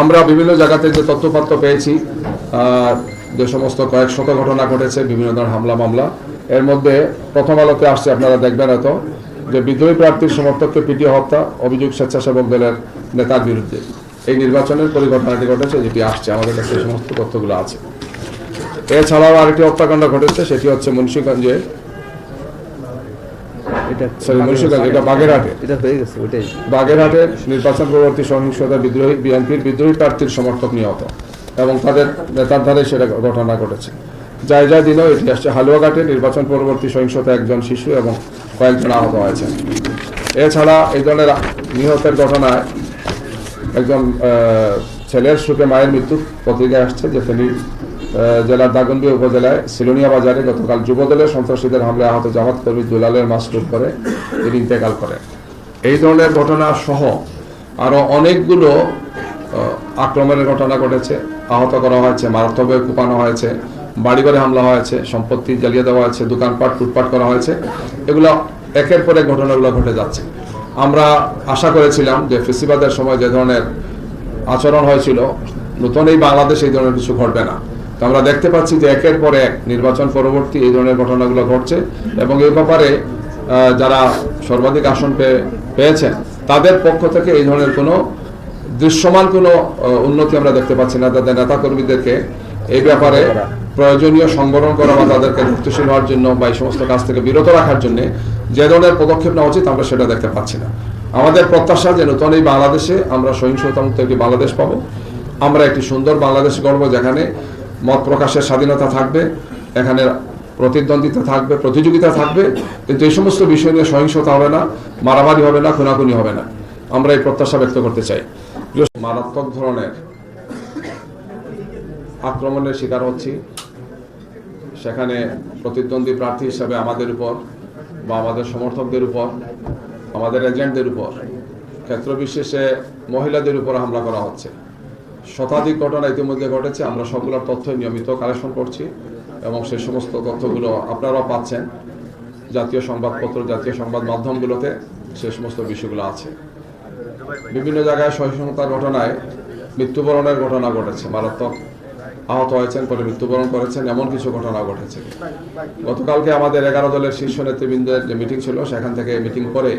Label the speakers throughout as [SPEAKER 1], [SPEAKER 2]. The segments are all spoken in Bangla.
[SPEAKER 1] আমরা বিভিন্ন জায়গাতে যে তথ্যপাত্র পেয়েছি যে সমস্ত কয়েক শত ঘটনা ঘটেছে, বিভিন্ন ধরনের হামলা, মামলা। এর মধ্যে প্রথম আলোতে আসছে, আপনারা দেখবেন এত যে বিদ্রোহী প্রার্থীর সমর্থককে পিটিয়ে হত্যা, অভিযোগ স্বেচ্ছাসেবক দলের নেতার বিরুদ্ধে। এই নির্বাচনের পরিঘটনাটি ঘটেছে, যেটি আসছে। আমাদের কাছে সমস্ত তথ্যগুলো আছে। এছাড়াও আরেকটি হত্যাকাণ্ড ঘটেছে, সেটি হচ্ছে মুন্সিগঞ্জে
[SPEAKER 2] এটা
[SPEAKER 1] সরি মুন্সিগঞ্জ এটা বাগেরহাটে?
[SPEAKER 2] এটা হয়ে গেছে ওইটাই।
[SPEAKER 1] বাগেরহাটের নির্বাচন পরবর্তী সহিংসতা বিদ্রোহী বিএনপির বিদ্রোহী প্রার্থীর সমর্থক নিহত এবং তাদের নেতার ধারে সেটা ঘটনা ঘটেছে। যায় যায় দিনেও এটি আসছে হালুয়াঘাটে নির্বাচন পরবর্তী সহিংসতা একজন শিশু এবং কয়েকজন আহত হয়েছেন। এছাড়া এই ধরনের নিহতের ঘটনায় একজন ছেলের সুখে মায়ের মৃত্যু পত্রিকায় আসছে যে আহ, জেলার দাগনবী উপজেলায় সিলোনিয়া বাজারে গতকাল যুবদলের সন্ত্রাসীদের হামলায় আহত জামাত কর্মী দুলালের মাস লুট করে তিনি ইন্তেকাল করেন এই ধরনের ঘটনা সহ আরও অনেকগুলো আক্রমণের ঘটনা ঘটেছে। আহত করা হয়েছে মারাত্মকভাবে কুপানো হয়েছে, বাড়িঘরে হামলা হয়েছে, সম্পত্তি জ্বালিয়ে দেওয়া হয়েছে, দোকানপাট লুটপাট করা হয়েছে। এগুলো একের পর এক ঘটনাগুলো ঘটে যাচ্ছে। আমরা আশা করেছিলাম যে ফেসিবাদের সময় যে ধরনের আচরণ হয়েছিল, নতুন এই বাংলাদেশে এই ধরনের কিছু ঘটবে না। তো আমরা দেখতে পাচ্ছি যে একের পর এক নির্বাচন পরবর্তী এই ধরনের ঘটনাগুলো ঘটছে এবং এই ব্যাপারে যারা সর্বাধিক আসন পেয়ে পেয়েছেন, তাদের পক্ষ থেকে এই ধরনের কোনো দৃশ্যমান কোনো উন্নতি আমরা দেখতে পাচ্ছি না। তাদের নেতা কর্মীদেরকে এই ব্যাপারে প্রয়োজনীয় সংবরণ করা বা তাদেরকে দায়িত্বশীল হওয়ার জন্য বা এই সমস্ত কাজ থেকে বিরত রাখার জন্য যে ধরনের পদক্ষেপ নেওয়া উচিত, আমরা সেটা দেখতে পাচ্ছি না। আমাদের প্রত্যাশা যে নতুন এই বাংলাদেশে আমরা সহিংসতা মুক্ত একটি বাংলাদেশ পাবো। আমরা একটি সুন্দর বাংলাদেশ গড়ব যেখানে মত প্রকাশের স্বাধীনতা থাকবে, এখানে প্রতিদ্বন্দ্বিতা থাকবে, প্রতিযোগিতা থাকবে, কিন্তু এই সমস্ত বিষয় নিয়ে সহিংসতা হবে না, মারামারি হবে না, খুনাখুনি হবে না। আমরা এই প্রত্যাশা ব্যক্ত করতে চাই। মারাত্মক ধরনের আক্রমণের শিকার হচ্ছি। সেখানে প্রতিদ্বন্দ্বী প্রার্থী হিসাবে আমাদের উপর বা আমাদের সমর্থকদের উপর, আমাদের এজেন্টদের উপর ক্ষেত্র বিশেষে মহিলাদের উপর হামলা করা হচ্ছে। শতাধিক ঘটনা ইতিমধ্যে ঘটেছে, আমরা সবগুলোর তথ্য নিয়মিত কালেকশন করছি এবং সেই সমস্ত তথ্যগুলো আপনারাও পাচ্ছেন। জাতীয় সংবাদপত্র, জাতীয় সংবাদ মাধ্যমগুলোতে সে সমস্ত বিষয়গুলো আছে। বিভিন্ন জায়গায় সহিংসতার ঘটনায় মৃত্যুবরণের ঘটনা ঘটেছে, মারাত্মক আহত হয়েছেন পরে মৃত্যুবরণ করেছেন, এমন কিছু ঘটনা ঘটেছে। গতকালকে আমাদের এগারো দলের শীর্ষ নেতৃবৃন্দের যে মিটিং ছিল, সেখান থেকে মিটিং করে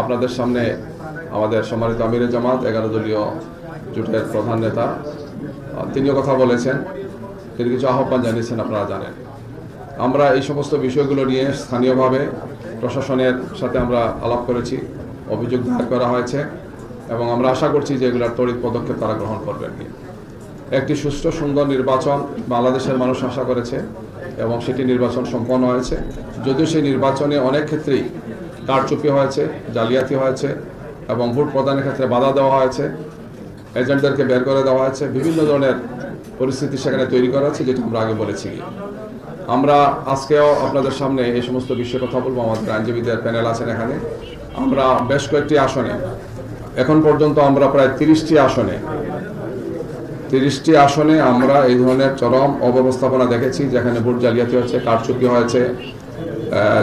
[SPEAKER 1] আপনাদের সামনে আমাদের সম্মানিত আমিরে জামাত, এগারো দলীয় জোটের প্রধান নেতা। তিনিও কথা বলেছেন। তিনি কিছু আহ্বান জানিয়েছেন, আপনারা জানেন। আমরা এই সমস্ত বিষয়গুলো নিয়ে স্থানীয়ভাবে প্রশাসনের সাথে আমরা আলাপ করেছি, অভিযোগ দায়ের করা হয়েছে এবং আমরা আশা করছি যে এগুলোর তড়িৎ পদক্ষেপ তারা গ্রহণ করবেন একটি সুষ্ঠু, সুন্দর নির্বাচন বাংলাদেশের মানুষ আশা করেছে এবং সেটি নির্বাচন সম্পন্ন হয়েছে। যদিও সেই নির্বাচনে অনেক ক্ষেত্রেই কারচুপি হয়েছে, জালিয়াতি হয়েছে এবং ভোট প্রদানের ক্ষেত্রে বাধা দেওয়া হয়েছে। এজেন্টদেরকে বের করে দেওয়া হয়েছে। বিভিন্ন ধরনের পরিস্থিতি সেখানে তৈরি করা হয়েছে, যেটা আমরা আগে বলেছি। আমরা আজকেও আপনাদের সামনে এই সমস্ত বিষয়ে কথা বলব। আমাদের আইনজীবীদের প্যানেল আছেন এখানে। আমরা বেশ কয়েকটি আসনে, এখন পর্যন্ত আমরা প্রায় তিরিশটি আসনে তিরিশটি আসনে আমরা এই ধরনের চরম অব্যবস্থাপনা দেখেছি, যেখানে ভোট জালিয়াতি হয়েছে, কারচুপি হয়েছে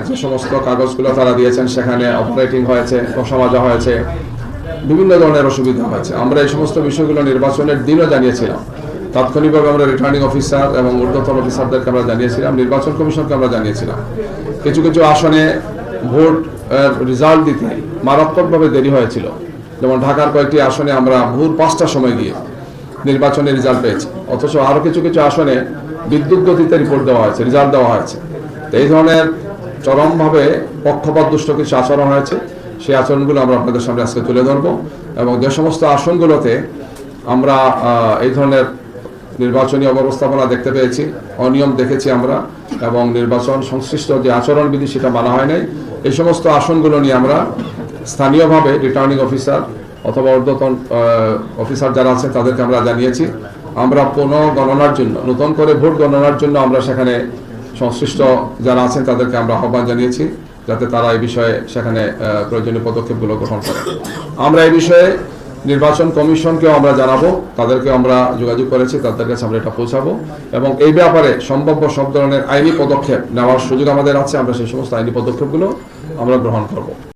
[SPEAKER 1] যে সমস্ত কাগজগুলো তারা দিয়েছেন, সেখানে অপারেটিং হয়েছে কষামাজা হয়েছে বিভিন্ন ধরনের অসুবিধা হয়েছে। আমরা এই সমস্ত বিষয়গুলো নির্বাচনের দিনও জানিয়েছিলাম। তাৎক্ষণিকভাবে আমরা রিটার্নিং অফিসার এবং ঊর্ধ্বতন অফিসারদেরকে আমরা জানিয়েছিলাম, নির্বাচন কমিশনকে আমরা জানিয়েছিলাম। কিছু কিছু আসনে ভোট রেজাল্ট দিতে মারাত্মকভাবে দেরি হয়েছিল। যেমন ঢাকার কয়েকটি আসনে আমরা ভোর পাঁচটার সময় গিয়ে নির্বাচনের রেজাল্ট পেয়েছি। অথচ আরও কিছু কিছু আসনে বিদ্যুৎ গতিতে রিপোর্ট দেওয়া হয়েছে রেজাল্ট দেওয়া হয়েছে। এই ধরনের চরমভাবে পক্ষপাত দুষ্ট কিছু আচরণ হয়েছে। সেই আচরণগুলো আমরা আপনাদের সামনে আজকে তুলে ধরবো এবং যে সমস্ত আসনগুলোতে আমরা এই ধরনের নির্বাচনী অব্যবস্থাপনা দেখতে পেয়েছি, অনিয়ম দেখেছি আমরা, এবং নির্বাচন সংশ্লিষ্ট যে আচরণবিধি সেটা মানা হয় নাই। এই সমস্ত আসনগুলো নিয়ে আমরা স্থানীয়ভাবে রিটার্নিং অফিসার অথবা ঊর্ধ্বতন অফিসার যারা আছেন তাদেরকে আমরা জানিয়েছি। আমরা পুনঃ গণনার জন্য, নতুন করে ভোট গণনার জন্য আমরা সেখানে সংশ্লিষ্ট যারা আছেন তাদেরকে আমরা আহ্বান জানিয়েছি। যাতে তারা এই বিষয়ে সেখানে প্রয়োজনীয় পদক্ষেপগুলো গ্রহণ করে। আমরা এই বিষয়ে নির্বাচন কমিশনকেও আমরা জানাব তাদেরকে আমরা যোগাযোগ করেছি, তাদের কাছে আমরা এটা পৌঁছাবো। এবং এই ব্যাপারে সম্ভাব্য সব ধরনের আইনি পদক্ষেপ নেওয়ার সুযোগ আমাদের আছে, আমরা সেই সমস্ত আইনি পদক্ষেপগুলো আমরা গ্রহণ করব।